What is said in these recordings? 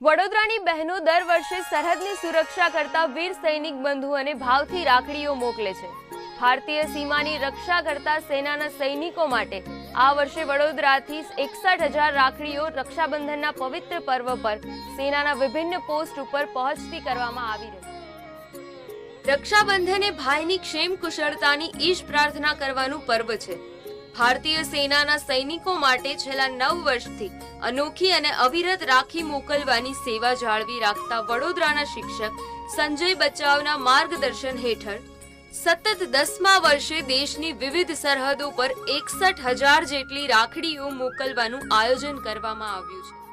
વડોદરાની બહેનો દર વર્ષે સરહદની સુરક્ષા કરતા વીર સૈનિક બંધુઓને ભાવથી રાખડીઓ મોકલે છે. ભારતીય સીમાની રક્ષા કરતા સેનાના સૈનિકો માટે આ વર્ષે વડોદરાથી એકસઠ હજાર રાખડીઓ રક્ષાબંધનના પવિત્ર પર્વ પર સેનાના વિભિન્ન પોસ્ટ ઉપર પહોંચતી કરવામાં આવી રહી રક્ષાબંધન ભાઈની ક્ષેમ કુશળતાની ઈશ પ્રાર્થના કરવાનું પર્વ છે. ભારતીય સેનાના સૈનિકો માટે છેલ્લા નવ વર્ષથી અનોખી અને અવિરત રાખી મોકલવાની સેવા જાળવી રાખતા વડોદરાના શિક્ષક સંજય બચાવના માર્ગદર્શન હેઠળ સતત દસમા વર્ષે દેશની વિવિધ સરહદો પર એકસઠ હજાર જેટલી રાખડીઓ મોકલવાનું આયોજન કરવામાં આવ્યું છે.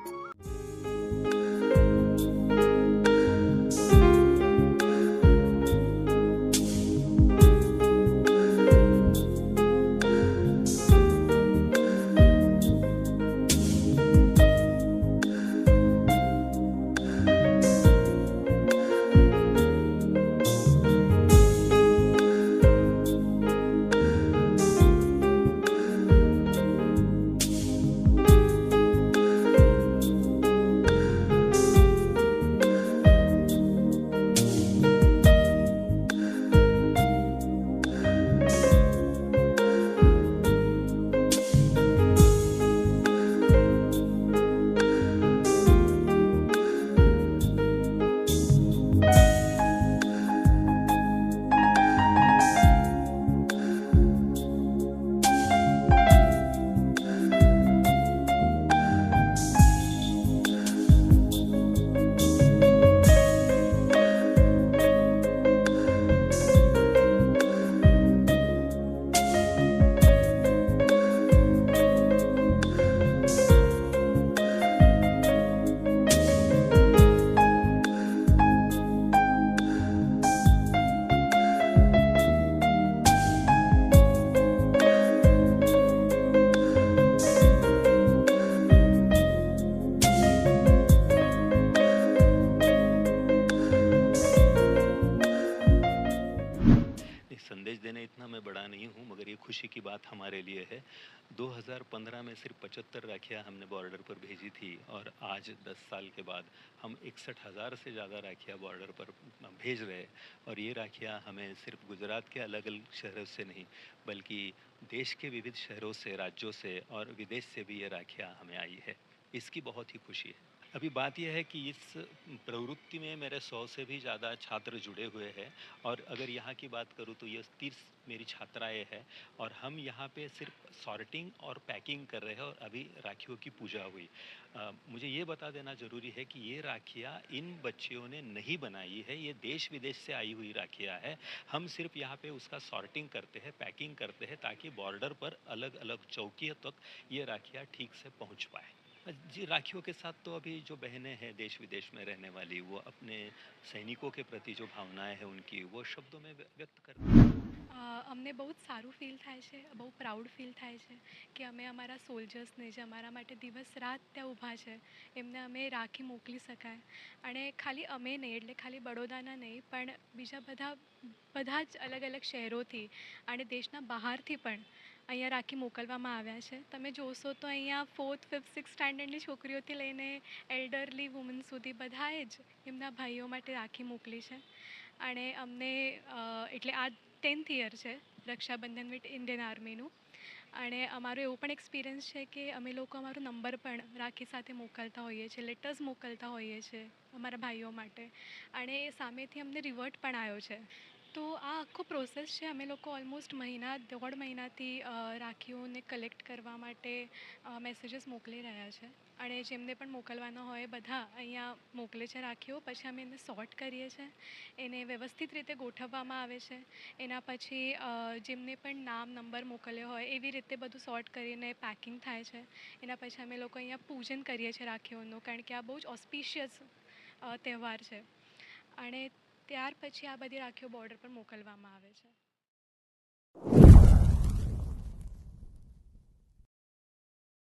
संदेश देने इतना मैं बड़ा नहीं हूँ, मगर ये खुशी की बात हमारे लिए है। 2015 में सिर्फ़ 75 राखियाँ हमने बॉर्डर पर भेजी थी और आज 10 साल के बाद हम इकसठ हज़ार से ज़्यादा राखियाँ बॉर्डर पर भेज रहे और ये राखियाँ हमें सिर्फ़ गुजरात के अलग अलग शहरों से नहीं, बल्कि देश के विविध शहरों से, राज्यों से और विदेश से भी ये राखियाँ हमें आई है। इसकी बहुत ही खुशी है। अभी बात यह है कि इस प्रवृत्ति में मेरे सौ से भी ज़्यादा छात्र जुड़े हुए हैं और अगर यहाँ की बात करूँ तो ये तीस मेरी छात्राएँ हैं और हम यहाँ पे सिर्फ़ सॉर्टिंग और पैकिंग कर रहे हैं और अभी राखियों की पूजा हुई। अ, मुझे ये बता देना ज़रूरी है कि ये राखियाँ इन बच्चियों ने नहीं बनाई है ये देश विदेश से आई हुई राखियाँ है। हम सिर्फ़ यहाँ पे उसका सॉर्टिंग करते हैं पैकिंग करते हैं ताकि बॉर्डर पर अलग अलग चौकी तक ये राखियाँ ठीक से पहुँच पाए। जी राखियों के साथ तो अभी जो बहनें हैं देश विदेश में रहने वाली वो अपने सैनिकों के प्रति जो भावनाएं हैं उनकी वो शब्दों में व्य- व्यक्त करती हैं અ, અમને બહુ જ સારું ફીલ થાય છે બહુ પ્રાઉડ ફીલ થાય છે કે અમે અમારા સોલ્જર્સને જે અમારા માટે દિવસ રાત ત્યાં ઊભા છે એમને અમે રાખી મોકલી શકાય અને ખાલી અમે નહીં એટલે ખાલી બડોદાના નહીં પણ બીજા બધા બધા જ અલગ અલગ શહેરોથી અને દેશના બહારથી પણ અહીંયા રાખી મોકલવામાં આવ્યા છે. તમે જોશો તો અહીંયા ફોર્થ ફિફ્થ સિક્સ સ્ટાન્ડર્ડની છોકરીઓથી લઈને એલ્ડરલી વુમન સુધી બધાએ જ એમના ભાઈઓ માટે રાખી મોકલી છે. અને અમને એટલે આ ટેન્થ યર છે રક્ષાબંધન વિથ ઇન્ડિયન આર્મીનું અને અમારો એવું પણ એક્સપિરિયન્સ છે કે અમે લોકો અમારો નંબર પણ રાખી સાથે મોકલતા હોઈએ છીએ લેટર્સ મોકલતા હોઈએ છીએ અમારા ભાઈઓ માટે. અને એ સામેથી અમને રિવર્ટ પણ આવ્યો છે. તો આ આખો પ્રોસેસ છે, અમે લોકો ઓલમોસ્ટ મહિના, દોઢ મહિનાથી રાખીઓને કલેક્ટ કરવા માટે મેસેજીસ મોકલી રહ્યા છે. અને જેમને પણ મોકલવાના હોય બધા અહીંયા મોકલે છે રાખીઓ. પછી અમે એને સોર્ટ કરીએ છીએ એને વ્યવસ્થિત રીતે ગોઠવવામાં આવે છે. એના પછી જેમને પણ નામ નંબર મોકલ્યો હોય એવી રીતે બધું સોર્ટ કરીને પેકિંગ થાય છે. એના પછી અમે લોકો અહીંયા પૂજન કરીએ છીએ રાખીઓનું, કારણ કે આ બહુ જ ઓસ્પિશિયસ તહેવાર છે. અને ત્યાર પછી આ બધી રાખીઓ બોર્ડર પર મોકલવામાં આવે છે.